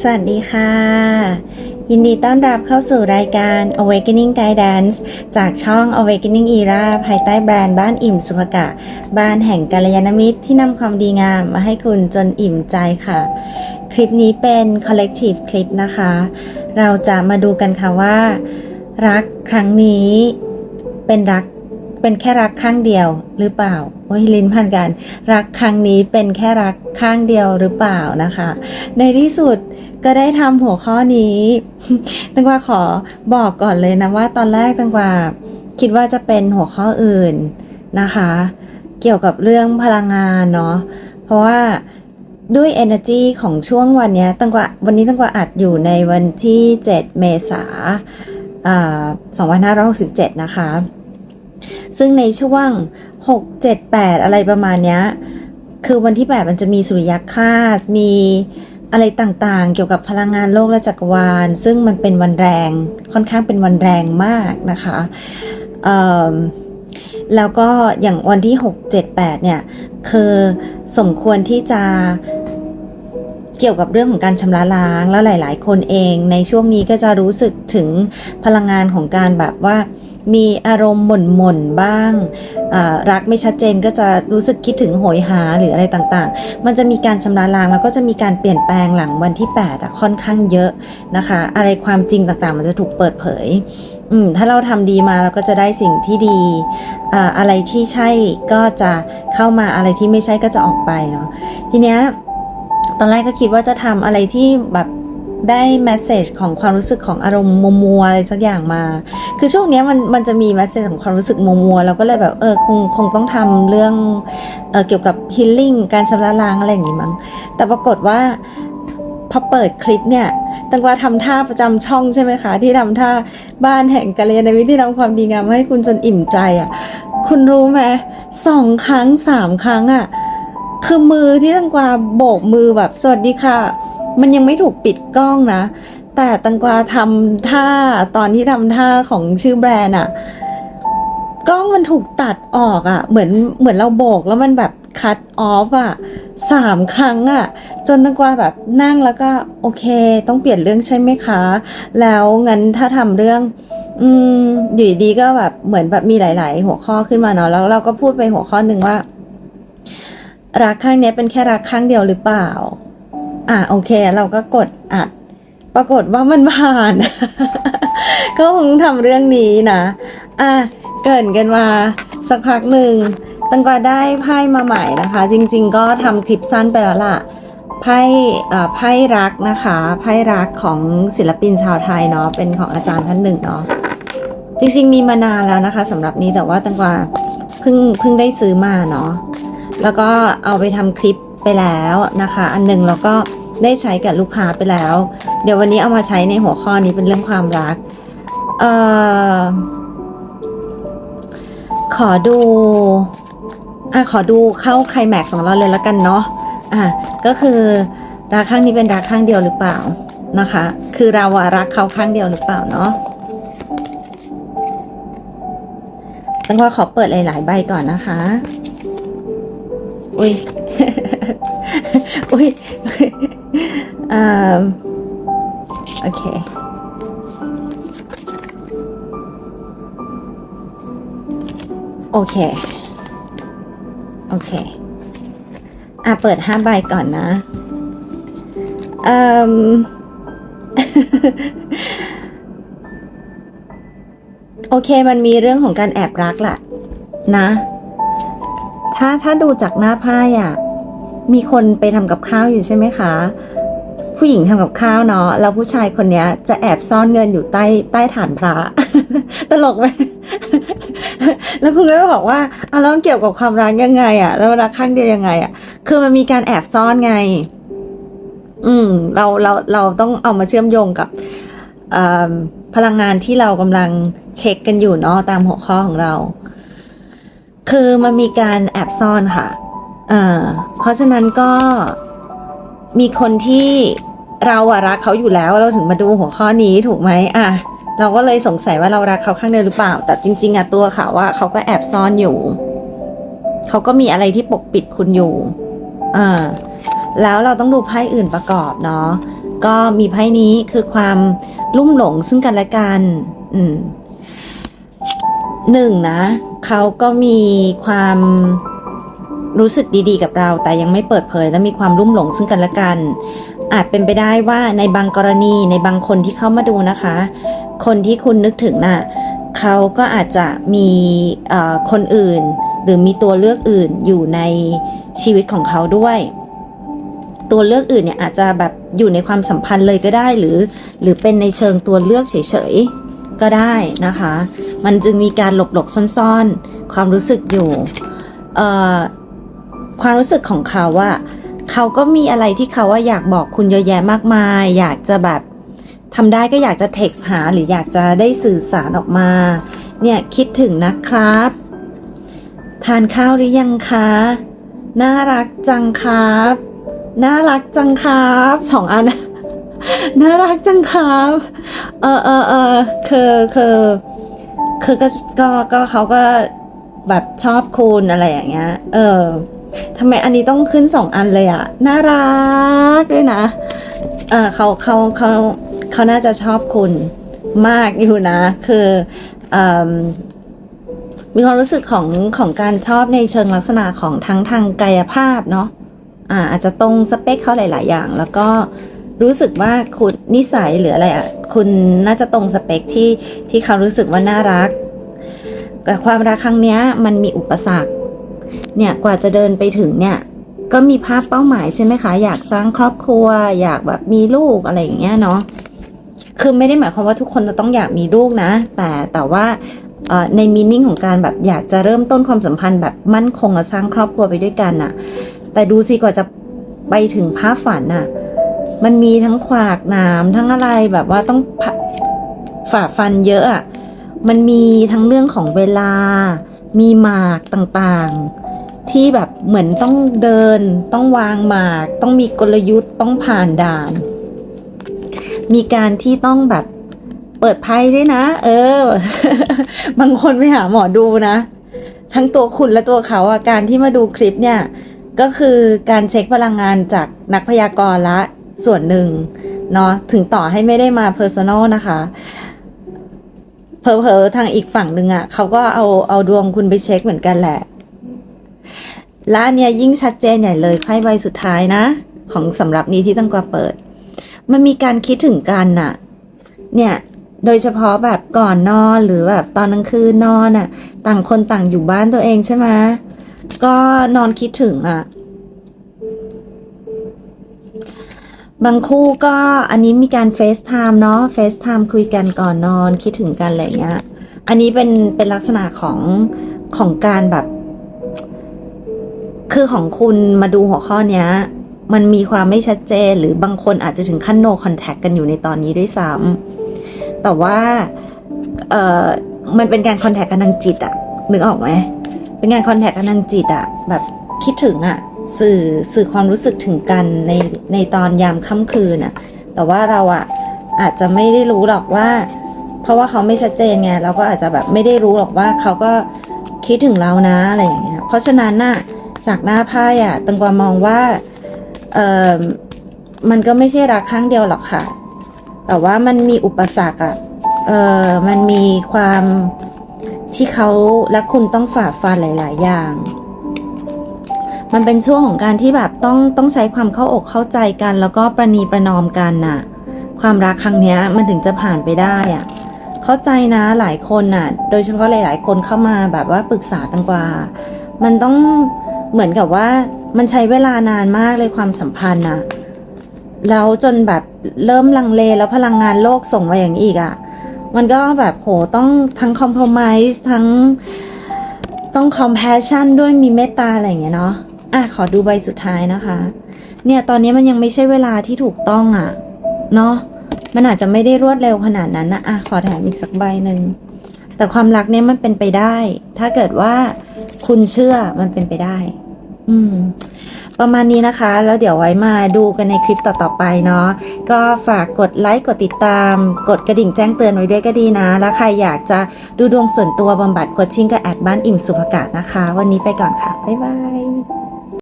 สวัสดีค่ะ ยินดีต้อนรับเข้าสู่รายการ Awakening Guidance จากช่อง Awakening Era ภายใต้แบรนด์บ้านอิ่มสุภกะ บ้านแห่งกัลยาณมิตรที่นำความดีงามมาให้คุณจนอิ่มใจค่ะ คลิปนี้เป็น collective คลิปนะคะ เราจะมาดูกันค่ะว่า รักครั้งนี้เป็นรักเป็นแค่รักข้างเดียวหรือเปล่า โอ้ยลิ้นพันกัน รักครั้งนี้เป็นแค่รักข้างเดียวหรือเปล่านะคะ ในที่สุด ก็ได้ทำหัวข้อนี้ตังกวาขอบอกก่อนเลยนะว่าตอนแรกตังกวาคิดว่าจะเป็นหัวข้ออื่นนะคะ เกี่ยวกับเรื่องพลังงานเนาะเพราะว่าด้วย energy ของช่วงวันเนี้ยตังกวาวันนี้ตังกวาอัดอยู่ในวันที่ 7 เมษาอ่า2567 นะคะ ซึ่งในช่วง 6 7 8 อะไรประมาณเนี้ยคือวันที่ 8 มันจะมีสุริยคราสมี อะไรต่างๆ เกี่ยวกับพลังงานโลกและจักรวาล ซึ่งมันเป็นวันแรงค่อนข้างเป็นวันแรงมากนะคะแล้วก็อย่างวันที่ 6 7 8 เนี่ย คือสมควรที่จะเกี่ยวกับเรื่องของการชำระล้างแล้วหลาย ๆ คนเอง ในช่วงนี้ก็จะรู้สึกถึงพลังงานของการแบบว่า มีอารมณ์หม่นหม่นบ้าง รักไม่ชัดเจนก็จะรู้สึกคิดถึงโหยหาหรืออะไรต่างๆ มันจะมีการชำระล้างแล้วก็จะมีการเปลี่ยนแปลงหลังวันที่ 8 อะ ค่อนข้างเยอะนะคะ อะไรความจริงต่างๆ มันจะถูกเปิดเผย อืม ถ้าเราทำดีมาเราก็จะได้สิ่งที่ดีออะไรที่ใช่ก็จะเข้ามาอะไรที่ไม่ใช่ก็จะออกไปเนาะ ทีเนี้ย ตอนแรกก็คิดว่าจะทำอะไรที่แบบ ได้แมสเซจของความรู้สึกของอารมณ์มัวๆอะไรสักอย่างมา คือช่วงนี้มันมันจะมีแมสเซจของความรู้สึกมัวมัวๆเราก็เลยแบบเออคงคงต้องทำเรื่องเออเกี่ยวกับฮีลลิ่งการชำระล้างอะไรอย่างงี้มั้งแต่ปรากฏว่าพอเปิดคลิปเนี่ยตังกวาทำท่าประจำช่องใช่ไหมคะ ที่ทำท่าบ้านแห่งกัลยาณมิตรที่ทำความดีงามให้คุณจนอิ่มใจอะ คุณรู้ไหมสองครั้งสามครั้งอะ คือมือที่ตังกวาโบกมือแบบสวัสดีค่ะ มันยังไม่ถูกปิดกล้องนะ แต่ตังกวาทำท่าตอนที่ทำท่าของชื่อแบรนด์อะกล้องมันถูกตัดออกอะเหมือนเหมือนเราโบกแล้วมันแบบคัดออฟอะสามครั้งอะจนตังกวาแบบนั่งแล้วก็โอเค ต้องเปลี่ยนเรื่องใช่ไหมคะ แล้วงั้นถ้าทำเรื่องอืมอยู่ดีก็แบบเหมือนแบบมีหลาย ๆ หัวข้อขึ้นมาเนาะแล้วเราก็พูดไปหัวข้อหนึ่งว่า รักข้างนี้เป็นแค่รักข้างเดียวหรือเปล่า อะโอเค เราก็กดอัด ปรากฏว่ามันผ่าน ก็คงทำเรื่องนี้นะ อะ เกินกันมาสักพักหนึ่งตังกวาได้ไพ่มาใหม่นะคะ จริง ๆ ก็ทำคลิปสั้นไปแล้วล่ะไพ่เอ่อไพ่รักนะคะไพ่รักของศิลปินชาวไทยเนาะเป็นของอาจารย์ท่านหนึ่งเนาะจริงๆมีมานานแล้วนะคะสำหรับนี้แต่ว่าตังกวาเพิ่งเพิ่งได้ซื้อมาเนาะแล้วก็เอาไปทำคลิป ไปแล้วนะคะ อันหนึ่งแล้วก็ได้ใช้กับลูกค้าไปแล้ว เดี๋ยววันนี้เอามาใช้ในหัวข้อนี้เป็นเรื่องความรักเอ่อขอดูอะขอดูเข้าไคลแม็กซ์ของเราเลยแล้วกันเนาะอะก็คือรักข้างนี้เป็นรักข้างเดียวหรือเปล่านะคะ คือเราอะรักเขาข้างเดียวหรือเปล่าเนาะตั้งว่าขอเปิดหลาย ๆ ใบก่อนนะคะ อุ้ย อุ้ยอ่าโอเค โอเค โอเค อะ เปิดห้าใบก่อนนะเอ่มโอเค มันมีเรื่องของการแอบรักแหละนะ ถ้าถ้าดูจากหน้าไพ่อะ มีคนไปทำกับข้าวอยู่ใช่ไหมคะ ผู้หญิงทำกับข้าวเนาะแล้วผู้ชายคนเนี้ยจะแอบซ่อนเงินอยู่ใต้ใต้ฐานพระ ตลกไหมแล้วคุณก็บอกว่าเอาแล้วเกี่ยวกับความรักยังไงอะแล้วรักข้างเดียวยังไงอะคือมันมีการแอบซ่อนไง อืม เราเราเราต้องเอามาเชื่อมโยงกับพลังงานที่เรากำลังเช็คกันอยู่เนาะตามหัวข้อของเรา คือมันมีการแอบซ่อนค่ะ เอ่อเพราะฉะนั้นก็มีคนที่เราอะรักเขาอยู่แล้วเราถึงมาดูหัวข้อนี้ถูกไหมอะเราก็เลยสงสัยว่าเรารักเขาข้างเดียวหรือเปล่า แต่จริง ๆอะตัวเขาว่าเขาก็แอบซ่อนอยู่ เขาก็มีอะไรที่ปกปิดคุณอยู่อ่าแล้วเราต้องดูไพ่อื่นประกอบเนาะก็มีไพ่นี้คือความลุ่มหลงซึ่งกันและกัน อืมหนึ่งนะ เขาก็มีความรู้สึกดีๆ กับเรา แต่ยังไม่เปิดเผยและมีความลุ่มหลงซึ่งกันและกัน อาจเป็นไปได้ว่าในบางกรณีในบางคนที่เข้ามาดูนะคะ คนที่คุณนึกถึงน่ะเขาก็อาจจะมีคนอื่น หรือมีตัวเลือกอื่นอยู่ในชีวิตของเขาด้วย ตัวเลือกอื่นเนี่ยอาจจะแบบอยู่ในความสัมพันธ์เลยก็ได้หรือ หรือเป็นในเชิงตัวเลือกเฉยๆก็ได้นะคะ มันจึงมีการหลบๆซ่อนๆ ความรู้สึกอยู่ความรู้สึกของเขาว่าเขาก็มีอะไรที่เขาว่าอยากบอกคุณเยอะแยะมากมาย อยากจะแบบทำได้ก็อยากจะเท็กซ์หาหรืออยากจะได้สื่อสารออกมา เนี่ยคิดถึงนะครับ ทานข้าวหรือยังคะ น่ารักจังครับ น่ารักจังครับสองอัน น่ารักจังครับ เออเออเออคือคือ คือก็ก็ก็เขาก็แบบชอบคุณอะไรอย่างเงี้ย เออทำไมอันนี้ต้องขึ้นสองอันเลยอะน่ารักด้วยนะ เออเขาเขาเขาเขาน่าจะชอบคุณมากอยู่นะ คือเอมมีความรู้สึกของของการชอบในเชิงลักษณะของทั้งทางกายภาพเนาะอ่าอาจจะตรงสเปคเขาหลาย ๆ อย่าง แล้วก็ รู้สึกว่าคุณนิสัยหรืออะไรอะคุณน่าจะตรงสเปคที่ที่เขารู้สึกว่าน่ารักแต่ความรักครั้งเนี้ยมันมีอุปสรรค เนี่ยกว่าจะเดินไปถึงเนี่ย ก็มีภาพเป้าหมายใช่ไหมคะ อยากสร้างครอบครัว อยากแบบมีลูกอะไรอย่างเงี้ยเนาะคือไม่ได้หมายความว่าทุกคนจะต้องอยากมีลูกนะ แต่แต่ว่าในมีนิ่งของการแบบอยากจะเริ่มต้นความสัมพันธ์แบบมั่นคงและสร้างครอบครัวไปด้วยกันน่ะ แต่ดูสิกว่าจะไปถึงภาพฝันน่ะ มันมีทั้งขวากหนามทั้งอะไรแบบว่าต้องฝ่าฟันเยอะอะมันมีทั้งเรื่องของเวลา มีหมากต่างๆ ที่แบบเหมือนต้องเดิน ต้องวางหมาก ต้องมีกลยุทธ์ต้องผ่านด่าน มีการที่ต้องแบบเปิดไพ่ด้วยนะ เออ บางคนไปหาหมอดูนะ ทั้งตัวคุณและตัวเขาอะการที่มาดูคลิปเนี่ย ก็คือการเช็คพลังงานจากนักพยากรณ์ละ ส่วนหนึ่งเนาะถึงต่อให้ไม่ได้มาเพอร์ซันอลนะคะเพอเพอๆทางอีกฝั่งหนึ่งอะ่ะเขาก็เอาเอาดวงคุณไปเช็คเหมือนกันแหละและอันเนี้ยยิ่งชัดเจนใหญ่เลยไพ่ใบสุดท้ายนะ ของสำหรับนี้ที่ตั้งกว่าเปิด มันมีการคิดถึงกันน่ะ เนี่ย โดยเฉพาะแบบก่อนนอนหรือแบบตอนกลางคืนนอนอะ ต่างคนต่างอยู่บ้านตัวเองใช่ไหมก็นอนคิดถึงอะ บางคู่ก็อันนี้มีการเฟซไทม์เนาะเฟซไทม์คุยกันก่อนนอนคิดถึงกันอะไรเงี้ยอันนี้เป็นเป็นลักษณะของของการแบบ คือของคุณมาดูหัวข้อเนี้ย มันมีความไม่ชัดเจน หรือบางคนอาจจะถึงขั้น no contact กันอยู่ในตอนนี้ด้วยซ้ำแต่ว่าเออมันเป็นการคอนแทคกันทางจิตอะนึกออกไหมเป็นการคอนแทคกันทางจิตอะแบบคิดถึงอะ สื่อสื่อความรู้สึกถึงกันในในตอนยามค่ำคืนอะแต่ว่าเราอะอาจจะไม่ได้รู้หรอกว่า เพราะว่าเขาไม่ชัดเจนไงเราก็อาจจะแบบไม่ได้รู้หรอกว่าเขาก็คิดถึงเรานะอะไรอย่างเงี้ยเพราะฉะนั้นน่ะจากหน้าไพ่อะตังกวามองว่าเออมันก็ไม่ใช่รักครั้งเดียวหรอกค่ะ แต่ว่ามันมีอุปสรรคอะเออมันมีความที่เขาและคุณต้องฝ่าฟันหลาย ๆ อย่าง มันเป็นช่วงของการที่แบบต้องต้องใช้ความเข้าอกเข้าใจกัน แล้วก็ประนีประนอมกันน่ะ ความรักครั้งเนี้ยมันถึงจะผ่านไปได้อะเข้าใจนะหลายคนน่ะ โดยเฉพาะหลาย ๆ คนเข้ามาแบบว่าปรึกษาตังกว่ามันต้องเหมือนกับว่ามันใช้เวลานานมากเลยความสัมพันธ์น่ะแล้วจนแบบเริ่มลังเลแล้วพลังงานโลกส่งมาอย่างอีกอะ่ะ มันก็แบบโหต้องทั้งคอม p r o m i s e ทั้งต้อง compassion ด้วยมีเมตตาอะไรอย่างเงี้ยเนาะ อะขอดูใบสุดท้ายนะคะ เนี่ยตอนนี้มันยังไม่ใช่เวลาที่ถูกต้องอะ่ะ เนาะมันอาจจะไม่ได้รวดเร็วขนาดนั้นนะอะขอแถมอีกสักใบหนึ่งแต่ความรักเนี่ยมันเป็นไปได้ ถ้าเกิดว่าคุณเชื่อมันเป็นไปได้ อืม ประมาณนี้นะคะ แล้วเดี๋ยวไว้มาดูกันในคลิปต่อๆไปเนาะ ก็ฝากกดไลค์ กดติดตาม กดกระดิ่งแจ้งเตือนไว้ด้วยก็ดีนะ แล้วใครอยากจะดูดวงส่วนตัวบำบัดโคชชิ่งกับแอดบ้านอิ่มสุภกาศนะคะ วันนี้ไปก่อนค่ะ บ๊ายบาย